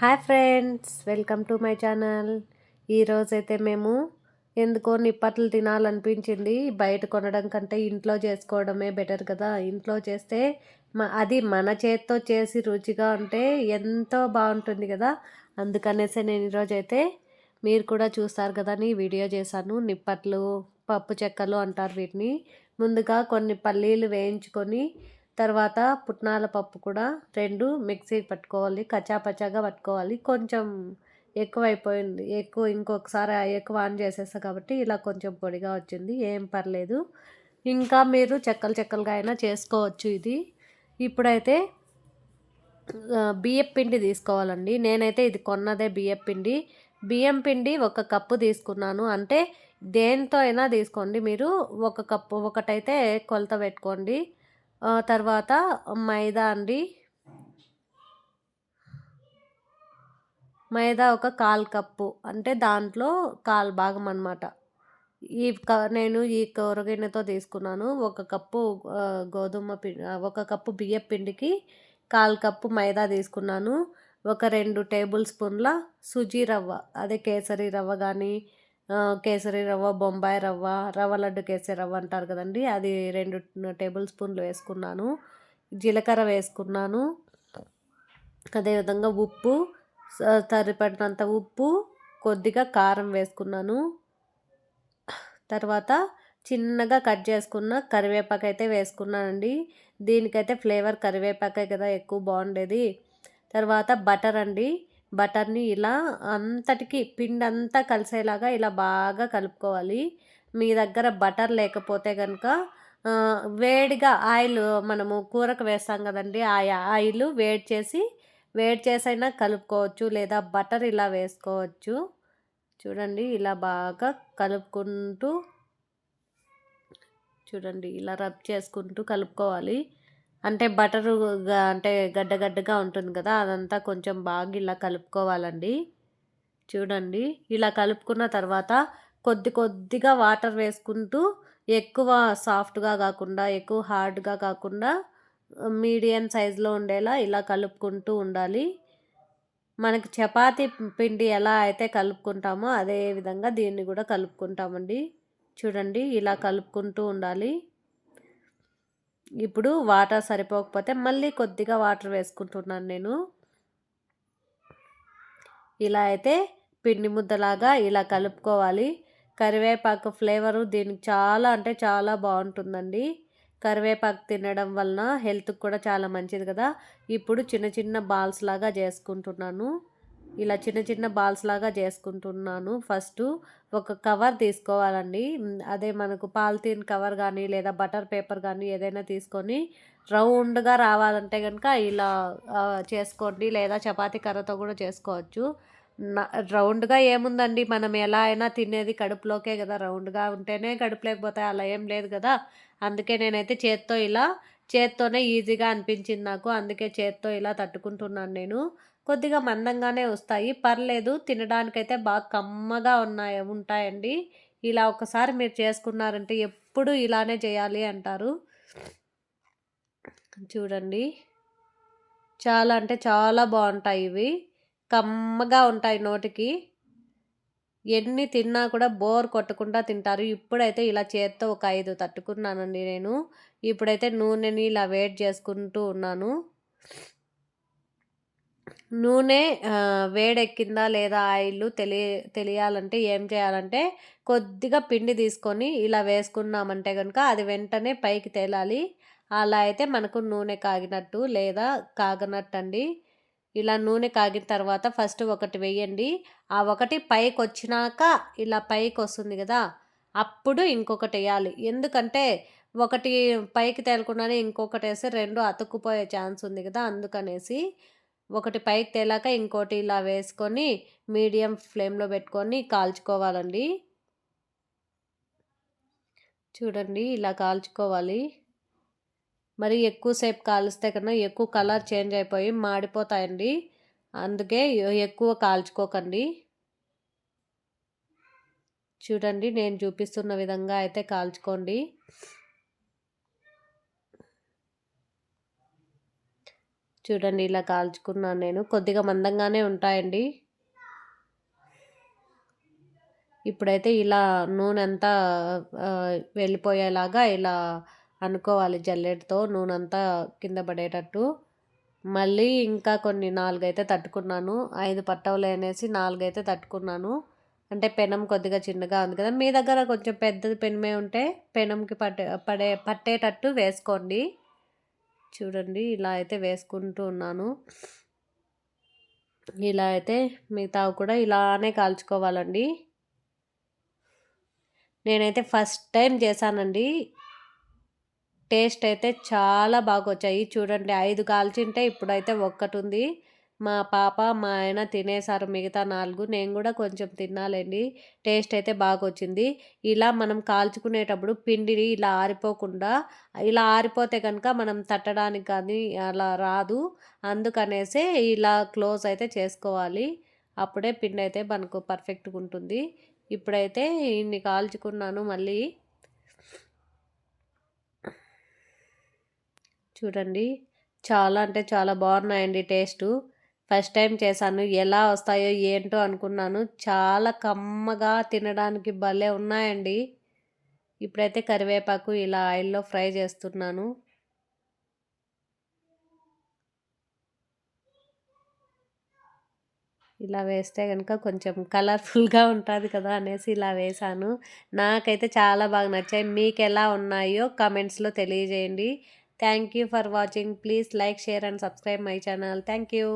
Hi friends welcome to my channel. ఈరోజైతే మేము ఎందుకో నిప్పట్లు తినాలనిపించింది. బయట కొనడం కంటే ఇంట్లో చేసుకోవడమే బెటర్ కదా. ఇంట్లో చేస్తే అది మన చేత్తో చేసి రుచిగా ఉంటే ఎంతో బాగుంటుంది కదా. అందుకనేసి నేను ఈరోజైతే మీరు కూడా చూస్తారు కదా అని వీడియో చేశాను. నిప్పట్లు పప్పు చెక్కలు అంటారు వీటిని. ముందుగా కొన్ని పల్లీలు వేయించుకొని తర్వాత పుట్నాల పప్పు కూడా రెండు మిక్సీ పట్టుకోవాలి కచ్చాపచ్చాగా పట్టుకోవాలి. కొంచెం ఎక్కువ అయిపోయింది ఎక్కువ ఇంకొకసారి ఎక్కువ ఆన్ చేసేస్తా కాబట్టి ఇలా కొంచెం పొడిగా వచ్చింది. ఏం పర్లేదు. ఇంకా మీరు చెక్కలు చెక్కలుగా అయినా చేసుకోవచ్చు ఇది. ఇప్పుడైతే బియ్యం పిండి తీసుకోవాలండి. నేనైతే ఇది కొన్నదే బియ్యం పిండి. బియ్యం పిండి ఒక కప్పు తీసుకున్నాను. అంటే దేంతో అయినా తీసుకోండి. మీరు ఒక కప్పు ఒకటైతే కొలత పెట్టుకోండి. తర్వాత మైదా అండి. మైదా ఒక కాల్ కప్పు. అంటే దాంట్లో కాల్ భాగం అనమాట ఈ క నేను ఈ కూరగిన్నెతో తీసుకున్నాను. ఒక కప్పు గోధుమ పిండి ఒక కప్పు బియ్యం పిండికి కాల్ కప్పు మైదా తీసుకున్నాను. ఒక రెండు టేబుల్ స్పూన్ల సుజీ రవ్వ. అదే కేసరి రవ్వ కానీ కేసరి రవ్వ బొంబాయి రవ్వ రవ్వ లడ్డు కేసరి రవ్వ అంటారు కదండి. అది రెండు టేబుల్ స్పూన్లు వేసుకున్నాను. జీలకర్ర వేసుకున్నాను. అదేవిధంగా ఉప్పు సరిపడినంత ఉప్పు కొద్దిగా కారం వేసుకున్నాను. తర్వాత చిన్నగా కట్ చేసుకున్న కరివేపాకు అయితే వేసుకున్నానండి. దీనికైతే ఫ్లేవర్ కరివేపాకే కదా ఎక్కువ బాగుండేది. తర్వాత బటర్ అండి. బటర్ని ఇలా అంతటికి పిండి అంతా కలిసేలాగా ఇలా బాగా కలుపుకోవాలి. మీ దగ్గర బటర్ లేకపోతే కనుక వేడిగా ఆయిల్ మనము కూరకు వేస్తాం కదండి ఆ ఆయిల్ వేడి చేసి వేడి చేసైనా కలుపుకోవచ్చు లేదా బటర్ ఇలా వేసుకోవచ్చు. చూడండి ఇలా బాగా కలుపుకుంటూ చూడండి ఇలా రబ్ చేసుకుంటూ కలుపుకోవాలి. అంటే బటరు అంటే గడ్డగడ్డగా ఉంటుంది కదా అదంతా కొంచెం బాగా ఇలా కలుపుకోవాలండి. చూడండి ఇలా కలుపుకున్న తర్వాత కొద్ది కొద్దిగా వాటర్ వేసుకుంటూ ఎక్కువ సాఫ్ట్గా కాకుండా ఎక్కువ హార్డ్గా కాకుండా మీడియం సైజులో ఉండేలా ఇలా కలుపుకుంటూ ఉండాలి. మనకి చపాతి పిండి ఎలా అయితే కలుపుకుంటామో అదే విధంగా దీన్ని కూడా కలుపుకుంటామండి. చూడండి ఇలా కలుపుకుంటూ ఉండాలి. ఇప్పుడు వాటర్ సరిపోకపోతే మళ్ళీ కొద్దిగా వాటర్ వేసుకుంటున్నాను నేను. ఇలా అయితే పిండి ముద్దలాగా ఇలా కలుపుకోవాలి. కరివేపాకు ఫ్లేవరు దీనికి చాలా అంటే చాలా బాగుంటుందండి. కరివేపాకు తినడం వలన హెల్త్కి కూడా చాలా మంచిది కదా. ఇప్పుడు చిన్న చిన్న బాల్స్ లాగా చేసుకుంటున్నాను. ఇలా చిన్న చిన్న బాల్స్ లాగా చేసుకుంటున్నాను. ఫస్ట్ ఒక కవర్ తీసుకోవాలండి. అదే మనకు పాలిథీన్ కవర్ కానీ లేదా బటర్ పేపర్ కానీ ఏదైనా తీసుకొని రౌండ్గా రావాలంటే కనుక ఇలా చేసుకోండి. లేదా చపాతీ కర్రతో కూడా చేసుకోవచ్చు. రౌండ్గా ఏముందండి? మనం ఎలా అయినా తినేది కడుపులోకే కదా రౌండ్గా ఉంటేనే కడుపు లేకపోతే అలా ఏం లేదు కదా అందుకే నేనైతే చేత్తో ఇలా చేత్తోనే ఈజీగా అనిపించింది నాకు. అందుకే చేత్తో ఇలా తట్టుకుంటున్నాను నేను. కొద్దిగా మందంగానే వస్తాయి. పర్లేదు తినడానికైతే బాగా కమ్మగా ఉన్నాయి ఉంటాయండి. ఇలా ఒకసారి మీరు చేసుకున్నారంటే ఎప్పుడు ఇలానే చేయాలి అంటారు. చూడండి. చాలా అంటే చాలా బాగుంటాయి ఇవి. కమ్మగా ఉంటాయి నోటికి. ఎన్ని తిన్నా కూడా బోర్ కొట్టకుండా తింటారు. ఇప్పుడైతే ఇలా చేత్తో ఒక ఐదు తట్టుకున్నానండి నేను. ఇప్పుడైతే నూనెని ఇలా వేట్ చేసుకుంటూ ఉన్నాను. నూనె వేడెక్కిందా లేదా ఆయిల్ తెలియ తెలియాలంటే ఏం చేయాలంటే కొద్దిగా పిండి తీసుకొని ఇలా వేసుకున్నామంటే కనుక అది వెంటనే పైకి తేలాలి. అలా అయితే మనకు నూనె కాగినట్టు లేదా కాగనట్టు అండి ఇలా నూనె కాగిన తర్వాత ఫస్ట్ ఒకటి వేయండి. ఆ ఒకటి పైకి వచ్చినాక ఇలా పైకి వస్తుంది కదా అప్పుడు ఇంకొకటి వేయాలి. ఎందుకంటే ఒకటి పైకి తేలకుండానే ఇంకొకటి వేస్తే రెండు అతుక్కుపోయే ఛాన్స్ ఉంది కదా అందుకనేసి ఒకటి పైకి తేలాక ఇంకోటి ఇలా వేసుకొని మీడియం ఫ్లేమ్లో పెట్టుకొని కాల్చుకోవాలండి. చూడండి ఇలా కాల్చుకోవాలి. మరి ఎక్కువసేపు కాలుస్తే కన్నా ఎక్కువ కలర్ చేంజ్ అయిపోయి మాడిపోతాయండి. అందుకే ఎక్కువ కాల్చుకోకండి. చూడండి నేను చూపిస్తున్న విధంగా అయితే కాల్చుకోండి. చూడండి ఇలా కాల్చుకున్నాను నేను. కొద్దిగా మందంగానే ఉంటాయండి. ఇప్పుడైతే ఇలా నూనె అంతా వెళ్ళిపోయేలాగా ఇలా అనుకోవాలి జల్లెడతో నూనె అంతా కింద పడేటట్టు. మళ్ళీ ఇంకా కొన్ని నాలుగైతే తట్టుకున్నాను. ఐదు పట్టవులు అనేసి నాలుగైతే తట్టుకున్నాను. అంటే పెనం కొద్దిగా చిన్నగా ఉంది కదా. మీ దగ్గర కొంచెం పెద్దది పెనమే ఉంటే పెనంకి పట్టే పడే పట్టేటట్టు వేసుకోండి. చూడండి ఇలా అయితే వేసుకుంటూ ఉన్నాను. ఇలా అయితే మిగతావి కూడా ఇలానే కాల్చుకోవాలండి. నేనైతే ఫస్ట్ టైం చేశానండి. టేస్ట్ అయితే చాలా బాగా వచ్చాయి చూడండి ఐదు కాల్చింటే ఇప్పుడైతే ఒక్కటి ఉంది మా పాప మా ఆయన తినేసారు మిగతా నాలుగు. నేను కూడా కొంచెం తినాలండి టేస్ట్ అయితే బాగా వచ్చింది ఇలా మనం కాల్చుకునేటప్పుడు పిండిని ఇలా ఆరిపోకుండా ఇలా ఆరిపోతే కనుక మనం తట్టడానికి కానీ అలా రాదు. అందుకనేసే ఇలా క్లోజ్ అయితే చేసుకోవాలి. అప్పుడే పిండి అయితే మనకు పర్ఫెక్ట్గా ఉంటుంది. ఇప్పుడైతే ఇన్ని కాల్చుకున్నాను మళ్ళీ. చూడండి. చాలా అంటే చాలా బాగున్నాయండి టేస్టు. ఫస్ట్ టైం చేశాను. ఎలా వస్తాయో ఏంటో అనుకున్నాను. చాలా కమ్మగా తినడానికి భలే ఉన్నాయండి. ఇప్పుడైతే కరివేపాకు ఇలా ఆయిల్లో ఫ్రై చేస్తున్నాను. ఇలా వేస్తే కనుక కొంచెం కలర్ఫుల్గా ఉంటుంది కదా అనేసి ఇలా వేశాను. నాకైతే చాలా బాగా నచ్చాయి. మీకు ఎలా ఉన్నాయో కమెంట్స్లో తెలియజేయండి. Thank you for watching. Please like share and subscribe my channel. Thank you